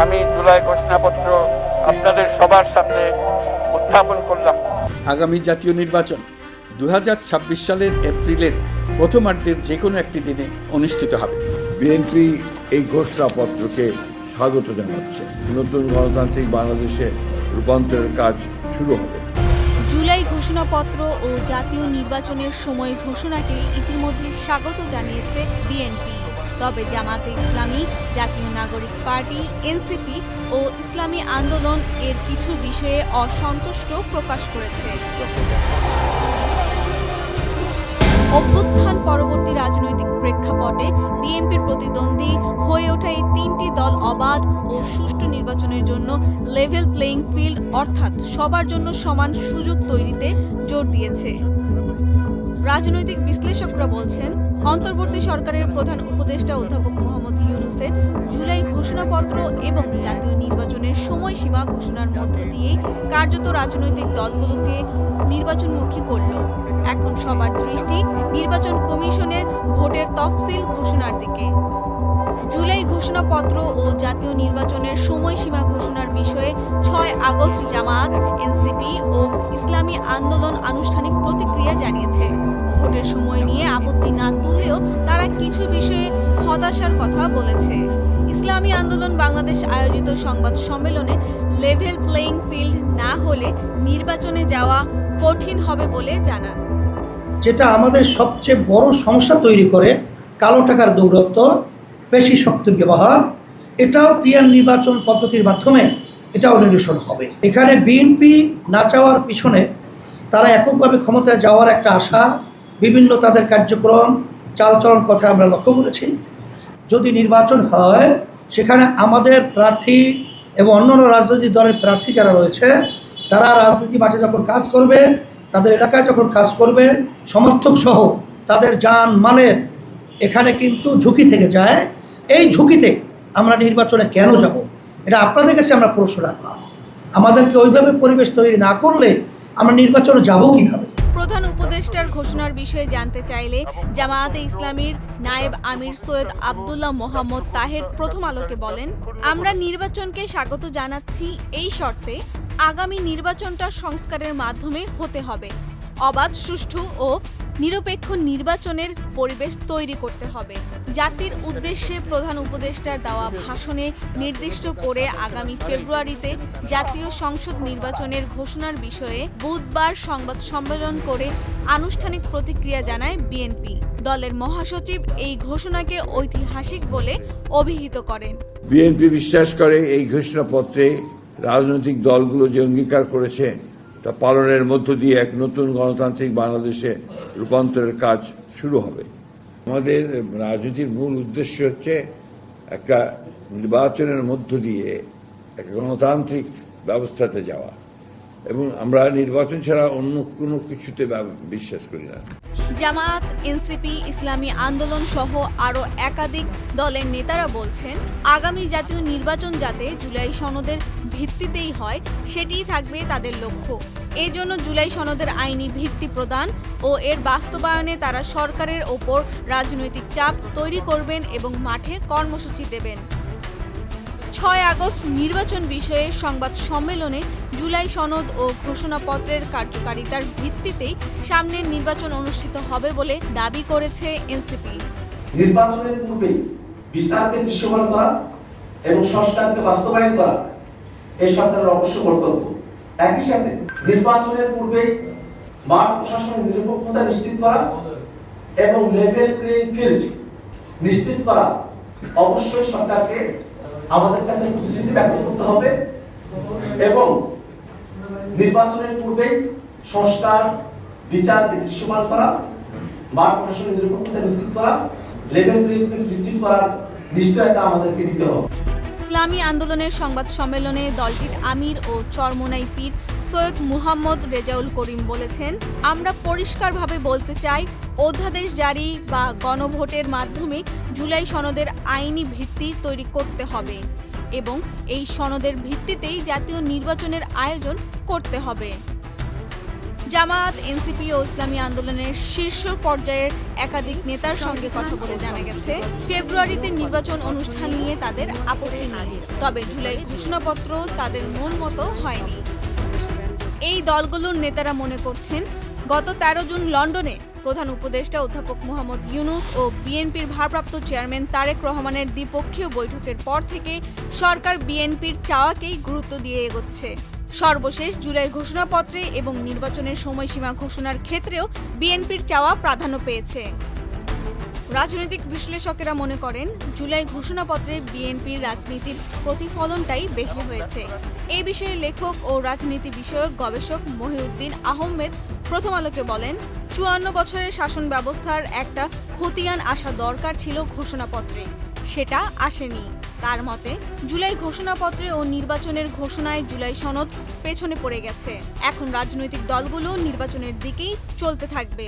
আমি জুলাই ঘোষণাপত্র আপনাদের সবার সামনে উত্থাপন করলাম। আগামী জাতীয় নির্বাচন দু হাজার ছাব্বিশ সালের এপ্রিলের প্রথমার্ধের যে কোনো একটি দিনে অনুষ্ঠিত হবে। বিএনপি এই ঘোষণাপত্রকে স্বাগত জানাচ্ছে। নতুন গণতান্ত্রিক বাংলাদেশে রূপান্তরের কাজ শুরু হবে। জুলাই ঘোষণাপত্র ও জাতীয় নির্বাচনের সময় ঘোষণাকে ইতিমধ্যে স্বাগত জানিয়েছে বিএনপি। তবে জামাতে ইসলামী, জাতীয় নাগরিক পার্টি, এনসিপি ও ইসলামী আন্দোলন এর কিছু বিষয়ে অসন্তুষ্ট প্রকাশ করেছে। অভ্যুত্থান পরবর্তী রাজনৈতিক প্রেক্ষাপটে বিএনপির প্রতিদ্বন্দ্বী হয়ে ওঠা এই তিনটি দল অবাধ ও সুষ্ঠু নির্বাচনের জন্য লেভেল প্লেইং ফিল্ড অর্থাৎ সবার জন্য সমান সুযোগ তৈরিতে জোর দিয়েছে। রাজনৈতিক বিশ্লেষকরা বলছেন অন্তর্বর্তী সরকারের প্রধান উপদেষ্টা অধ্যাপক মোহাম্মদ ইউনুসের জুলাই ঘোষণাপত্র এবং জাতীয় নির্বাচনের সময়সীমা ঘোষণার মধ্য দিয়ে কার্যত রাজনৈতিক দলগুলোকে নির্বাচনমুখী করল। এখন সবার দৃষ্টি নির্বাচন কমিশনের ভোটের তফসিল ঘোষণার দিকে। জুলাই ঘোষণাপত্র ও জাতীয় নির্বাচনের সময়সীমা ঘোষণার বিষয়ে ছয় আগস্ট জামায়াত এনসিপি ও ইসলামী আন্দোলন আনুষ্ঠানিক প্রতিক্রিয়া জানিয়েছে। ভোটের সময় নিয়ে আপত্তি না তুললেও তারা কিছু বিষয়ে হতাশার কথা বলেছে। ইসলামী আন্দোলন বাংলাদেশ আয়োজিত সংবাদ সম্মেলনে লেভেল প্লেইং ফিল্ড না হলে নির্বাচনে যাওয়া কঠিন হবে বলে জানান। যেটা আমাদের সবচেয়ে বড় সমস্যা তৈরি করে, কালো টাকার দৌরত্ব, বেশি শক্ত ব্যবহার, এটাও ক্রিয়ার নির্বাচন পদ্ধতির মাধ্যমে এটাও নিরসন হবে। এখানে বিএনপি না চাওয়ার পিছনে তারা এককভাবে ক্ষমতায় যাওয়ার একটা আশা বিভিন্ন তাদের কার্যক্রম, চালচলন কথা আমরা লক্ষ্য করেছি। যদি নির্বাচন হয়, সেখানে আমাদের প্রার্থী এবং অন্যান্য রাজনৈতিক দলের প্রার্থী যারা রয়েছে, তারা রাজনীতি মাঠে যখন কাজ করবে, তাদের এলাকায় যখন কাজ করবে, সমর্থক সহ তাদের যান মালের এখানে কিন্তু ঝুঁকি থেকে যায়। এই ঝুঁকিতে আমরা নির্বাচনে কেন যাব? এটা আপনাদের কাছে আমরা প্রশ্ন রাখলাম। আমাদেরকে ওইভাবে পরিবেশ তৈরি না করলে আমরা নির্বাচনে যাব কীভাবে? উপদেষ্টার ঘোষণার বিষয়ে জানতে চাইলে জামায়াতে ইসলামীর নায়েব আমির সৈয়দ আবদুল্লাহ মোহাম্মদ তাহের প্রথম আলোকে বলেন, আমরা নির্বাচনকে স্বাগত জানাচ্ছি এই শর্তে আগামী নির্বাচনটা সংস্কারের মাধ্যমে হতে হবে। অবাধ, সুষ্ঠু ও নিরপেক্ষ নির্বাচনের পরিবেশ তৈরি করতে হবে। জাতির উদ্দেশ্যে প্রধান উপদেষ্টার দেওয়া ভাষণে নির্দিষ্ট করে আগামী ফেব্রুয়ারিতে জাতীয় সংসদ নির্বাচনের ঘোষণার বিষয়ে বুধবার সংবাদ সম্মেলন করে আনুষ্ঠানিক প্রতিক্রিয়া জানায় বিএনপি। দলের মহাসচিব এই ঘোষণাকে ঐতিহাসিক বলে অভিহিত করেন। বিএনপি বিশ্বাস করে এই ঘোষণাপত্রে রাজনৈতিক দলগুলো যে অঙ্গীকার করেছে তা পালনের মধ্য দিয়ে এক নতুন গণতান্ত্রিক বাংলাদেশে রূপান্তরের কাজ শুরু হবে। আমাদের রাজনীতির মূল উদ্দেশ্য হচ্ছে একটা নির্বাচনের মধ্য দিয়ে এক গণতান্ত্রিক ব্যবস্থাতে যাওয়া। এবং আমরা নির্বাচন ছাড়া অন্য কোনো কিছুতে বিশ্বাস করি না। জামায়াত, এনসিপি, ইসলামী আন্দোলন সহ আরও একাধিক দলের নেতারা বলছেন, আগামী জাতীয় নির্বাচন যাতে জুলাই সনদের ভিত্তিতেই হয়, সেটিই থাকবে তাদের লক্ষ্য। এই জন্য জুলাই সনদের আইনি ভিত্তি প্রদান ও এর বাস্তবায়নে তারা সরকারের ওপর রাজনৈতিক চাপ তৈরি করবেন এবং মাঠে কর্মসূচি দেবেন। ছয় আগস্ট নির্বাচন বিষয়ে সংবাদ সম্মেলনে জুলাই সনদ ও ঘোষণাপত্রের কার্যকারিতার ভিত্তিতেই সামনের নির্বাচন অনুষ্ঠিত হবে বলে দাবি করেছে এনসিপি। নির্বাচনের পূর্বেই বিস্তারকে দৃশ্যমান করা এবং সংস্কারকে বাস্তবায়ন করা এই সরকারের অবশ্য কর্তব্য। একই সাথে নির্বাচনের পূর্বেই মাঠ প্রশাসনের নিরপেক্ষতা নিশ্চিত করা এবং লেভেল প্লেইং ফিল্ড নিশ্চিত করা অবশ্যই সরকারকে আমাদের কাছে প্রতিশ্রুতি ব্যক্ত করতে হবে। এবং নির্বাচনের পূর্বেই সংস্কার বিচারকে দৃশ্যমান করা, মাঠ প্রশাসনের নিরপেক্ষতা নিশ্চিত করা, লেভেল প্লেইং নিশ্চিত করার নিশ্চয়তা আমাদেরকে দিতে হবে। ইসলামী আন্দোলনের সংবাদ সম্মেলনে দলটির আমির ও চরমোনাই পীর সৈয়দ মুহাম্মদ রেজাউল করিম বলেছেন, আমরা পরিষ্কারভাবে বলতে চাই অধ্যাদেশ জারি বা গণভোটের মাধ্যমে জুলাই সনদের আইনি ভিত্তি তৈরি করতে হবে এবং এই সনদের ভিত্তিতেই জাতীয় নির্বাচনের আয়োজন করতে হবে। জামায়াত, এনসিপি ও ইসলামী আন্দোলনের শীর্ষ পর্যায়ের একাধিক নেতার সঙ্গে কথা বলে জানা গেছে, ফেব্রুয়ারিতে নির্বাচন অনুষ্ঠান নিয়ে তাদের আপত্তি নেই, তবে জুলাই ঘোষণাপত্র তাদের মন মতো হয়নি। এই দলগুলোর নেতারা মনে করছেন, গত তেরো জুন লন্ডনে প্রধান উপদেষ্টা অধ্যাপক মোহাম্মদ ইউনুস ও বিএনপির ভারপ্রাপ্ত চেয়ারম্যান তারেক রহমানের দ্বিপক্ষীয় বৈঠকের পর থেকে সরকার বিএনপির চাওয়াকেই গুরুত্ব দিয়ে এগোচ্ছে। সর্বশেষ জুলাই ঘোষণাপত্রে এবং নির্বাচনের সময়সীমা ঘোষণার ক্ষেত্রেও বিএনপির চাওয়া প্রাধান্য পেয়েছে। রাজনৈতিক বিশ্লেষকেরা মনে করেন, জুলাই ঘোষণাপত্রে বিএনপির রাজনীতির প্রতিফলনটাই বেশি হয়েছে। এই বিষয়ে লেখক ও রাজনীতি বিষয়ক গবেষক মহিউদ্দিন আহমেদ প্রথম আলোকে বলেন চুয়ান্ন বছরের শাসন ব্যবস্থার একটা খতিয়ান আসা দরকার ছিল ঘোষণাপত্রে। সেটা আসেনি। তার মতে, জুলাই ঘোষণাপত্রে ও নির্বাচনের ঘোষণায় জুলাই সনদ পেছনে পড়ে গেছে। এখন রাজনৈতিক দলগুলো নির্বাচনের দিকেই চলতে থাকবে।